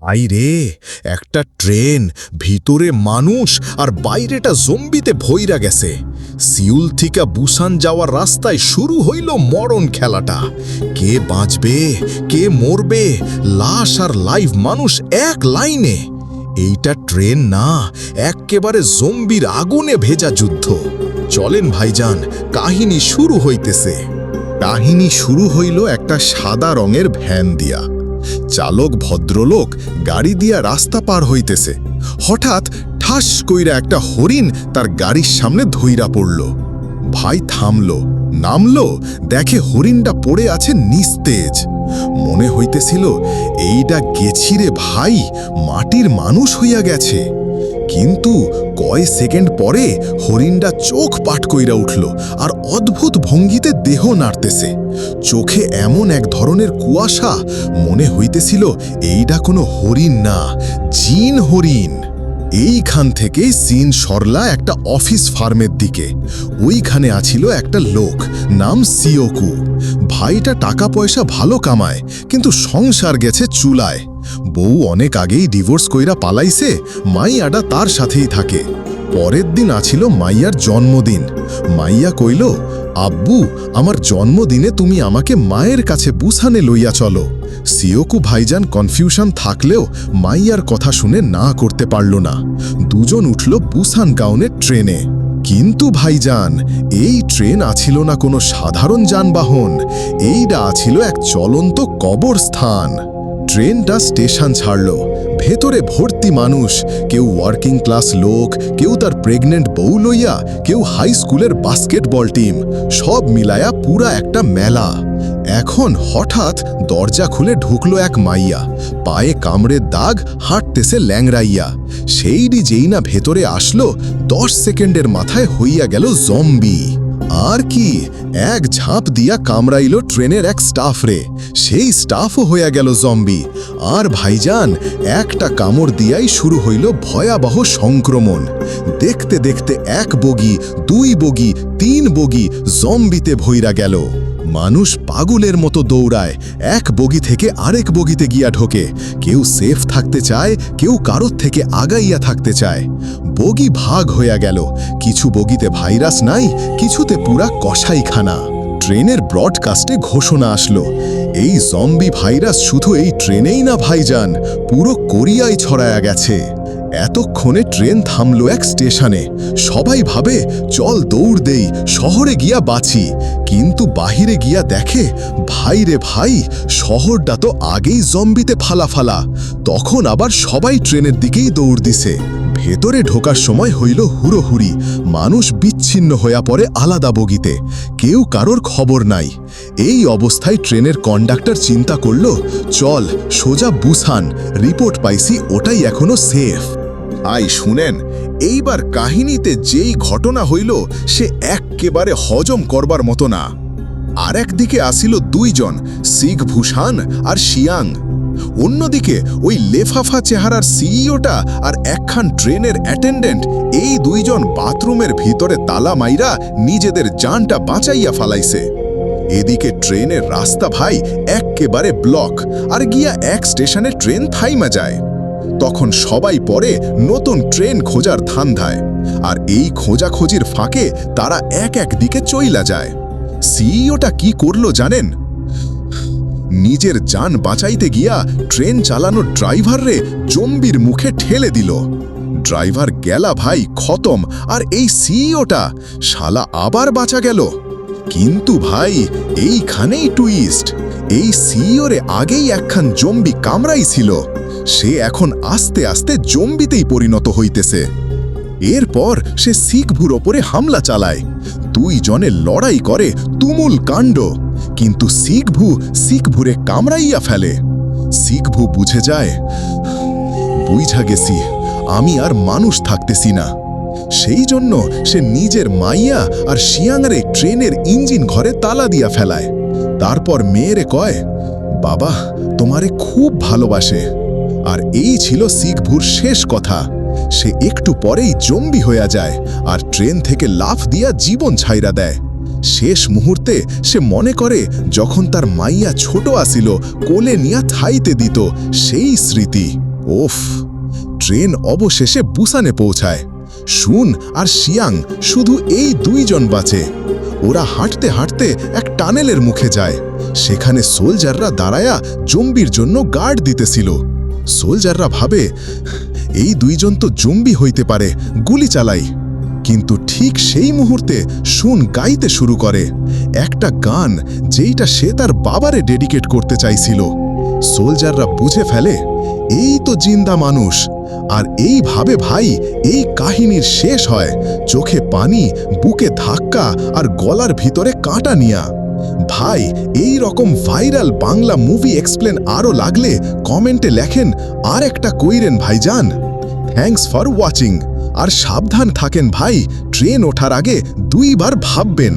ভাই রে, একটা ট্রেন, ভিতরে মানুষ আর বাইরেটা জম্বিতে ভৈরা গেছে। সিউল থেকে বুসান যাওয়ার রাস্তায় শুরু হইল মরণ খেলাটা। কে বাঁচবে, কে মরবে, লাশ আর লাইভ মানুষ এক লাইনে। এইটা ট্রেন না, এক্কেবারে জম্বির আগুনে ভেজা যুদ্ধ। চলেন ভাইজান, কাহিনী শুরু হইতেছে। কাহিনী শুরু হইল একটা সাদা রঙের ভ্যান দিয়া। চালক ভদ্রলোক গাড়ি দিয়া রাস্তা পার হইতেছে। হঠাৎ ঠাস কইরা একটা হরিণ তার গাড়ির সামনে ধইরা পড়ল। ভাই থামল, নামল, দেখে হরিণটা পড়ে আছে নিস্তেজ। মনে হইতেছিল এইটা গেছিরে ভাই, মাটির মানুষ হইয়া গেছে। কিন্তু কয় সেকেন্ড পরে হরিণটা চোখ পাট কইরা উঠল আর অদ্ভুত ভঙ্গিতে দেহ নাড়তেছে। চোখে এমন এক ধরনের কুয়াশা মনে হইতেছিল এইটা কোনো হরিণ না, জিন হরিণ। এইখান থেকেই সিন সরলা একটা অফিস ফার্মের দিকে। ওইখানে আছিল একটা লোক, নাম সিওকু। ভাইটা টাকা পয়সা ভালো কামায়, কিন্তু সংসার গেছে চুলায়। বউ অনেক আগেই ডিভোর্স কইরা পালাইছে, মাইয়াটা তার সাথেই থাকে। পরের দিন আছিল মাইয়ার জন্মদিন। মাইয়া কইল, আব্বু, আমার জন্মদিনে তুমি আমাকে মায়ের কাছে বুসানে লইয়া চলো। সিওকু ভাইজান কনফিউশন থাকলেও মাইয়ার কথা শুনে না করতে পারল না। দুজন উঠল বুসান গাউনের ট্রেনে। কিন্তু ভাইজান, এই ট্রেন আছিল না কোনো সাধারণ যানবাহন। এইটা আছিল এক চলন্ত কবরস্থান। ট্রেনটা স্টেশন ছাড়ল। ভেতরে ভর্তি মানুষ, কেউ ওয়ার্কিং ক্লাস লোক, কেউ তার প্রেগনেন্ট বউ লইয়া, কেউ হাই স্কুলের বাস্কেটবল টিম সব মিলায়া পুরা একটা মেলা। এখন হঠাৎ দরজা খুলে ঢুকলো এক মাইয়া, পায়ে কামড়ের দাগ, হাঁটতেছে ল্যাংরাইয়া সেইডি যেই না ভেতরে আসলো, দশ সেকেন্ডের মাথায় হইয়া গেল জম্বি আর কি এক ঝাঁপ দিয়া কামড়াইল ট্রেনের এক স্টাফ রে সেই স্টাফও হইয়া গেল জম্বি। আর ভাইজান, একটা কামড় দিয়াই শুরু হইল ভয়াবহ সংক্রমণ। দেখতে দেখতে এক বগি, দুই বগি, তিন বগি জম্বিতে ভইরা গেল। মানুষ পাগলের মতো দৌড়ায়। এক বগি থেকে আরেক বগিতে গিয়া ঢোকে। কেউ সেফ থাকতে চায়, কেউ কারোর থেকে আগাইয়া থাকতে চায়। বগি ভাগ হইয়া গেল। কিছু বগিতে ভাইরাস নাই, কিছুতে পুরা কষাইখানা ট্রেনের ব্রডকাস্টে ঘোষণা আসলো। এই জম্বি ভাইরাস শুধু এই ট্রেনেই না ভাইজান, পুরো কোরিয়ায় ছড়ায়া গেছে। এতক্ষণে ট্রেন থামলো এক স্টেশনে। সবাই ভাবে, চল দৌড় দেই, শহরে গিয়া বাঁচি। কিন্তু বাহিরে গিয়া দেখে, ভাই রে ভাই, শহরটা তো আগেই জম্বিতে ফালা ফালা। তখন আবার সবাই ট্রেনের দিকেই দৌড় দিছে। ভেতরে ঢোকার সময় হইল হুড়োহুড়ি। মানুষ বিচ্ছিন্ন হইয়া পড়ে আলাদা বগিতে। কেউ কারোর খবর নাই। এই অবস্থায় ট্রেনের কন্ডাক্টর চিন্তা করল, চল, সোজা বুসান রিপোর্ট পাইছি, ওটাই এখনও সেফ। আই শুনেন, এইবার কাহিনীতে যেই ঘটনা হইল, সে এক্কেবারে হজম করবার মতো না। আর একদিকে আসিল দুইজন শিখ ভূষান আর শিয়াং। অন্যদিকে ওই লেফাফা চেহারার সিইওটা আর একখান ট্রেনের অ্যাটেন্ডেন্ট, এই দুইজন বাথরুমের ভিতরে তালা মাইরা নিজেদের জানটা বাঁচাইয়া ফালাইছে। এদিকে ট্রেনের রাস্তা ভাই এক্কেবারে ব্লক, আর গিয়া এক স্টেশনে ট্রেন থাইমা যায়। তখন সবাই পরে নতুন ট্রেন খোঁজার ধান্ধায়। আর এই খোঁজাখোঁজির ফাঁকে তারা এক এক দিকে চইলা যায়। সিইওটা কি করল জানেন? নিজের যান বাঁচাইতে গিয়া ট্রেন চালানো ড্রাইভাররে জম্বির মুখে ঠেলে দিল। ড্রাইভার গেলা ভাই খতম, আর এই সিইওটা শালা আবার বাঁচা গেল। কিন্তু ভাই, এইখানেই টুইস্ট। এই সিইওরে আগেই একখান জম্বি কামড়াই ছিল। সে এখন আস্তে আস্তে জম্বিতেই পরিণত হইতেছে। এরপর সে শিখভুর ওপরে হামলা চালায়। দুই জনে লড়াই করে তুমুল কাণ্ড। কিন্তু শিখভু শিখভুরে কামড়াইয়া ফেলে। শিখভু বুঝে যায় বুঝা গেছি, আমি আর মানুষ থাকতেছি না। সেই জন্য সে নিজের মাইয়া আর শিয়াংরে ট্রেনের ইঞ্জিন ঘরে তালা দিয়া ফেলায়। তারপর মেয়েরে কয়, বাবা, তোমারে খুব ভালোবাসে। আর এই ছিল শিখভুর শেষ কথা। সে একটু পরেই জম্বি হইয়া যায় আর ট্রেন থেকে লাফ দিয়া জীবন ছাইরা দেয়। শেষ মুহূর্তে সে মনে করে যখন তার মাইয়া ছোট আসিল, কোলে নিয়া থাইতে দিত সেই স্মৃতি। ওফ, ট্রেন অবশেষে বুসানে পৌঁছায়। শুন আর শিয়াং শুধু এই দুইজন বাঁচে। ওরা হাঁটতে হাঁটতে এক টানেলের মুখে যায়। সেখানে সোলজাররা দাঁড়ায়া জম্বির জন্য গার্ড দিতেছিল। সোলজাররা ভাবে, এই দুইজন তো জম্বি হইতে পারে, গুলি চালাই। কিন্তু ঠিক সেই মুহূর্তে শুন গাইতে শুরু করে। একটা গান যেইটা সে তার বাবারে ডেডিকেট করতে চাইছিল। সোলজাররা বুঝে ফেলে, এই তো জিন্দা মানুষ, আর এইভাবে ভাই এই কাহিনীর শেষ হয়, চোখে পানি, বুকে ধাক্কা আর গলার ভিতরে কাঁটা নিয়া। ভাই, এই রকম ভাইরাল বাংলা মুভি এক্সপ্লেন আরও লাগলে কমেন্টে লেখেন, আর একটা কইরেন ভাইজান। থ্যাংকস ফর ওয়াচিং আর সাবধান থাকেন ভাই, ট্রেন ওঠার আগে দুইবার ভাববেন।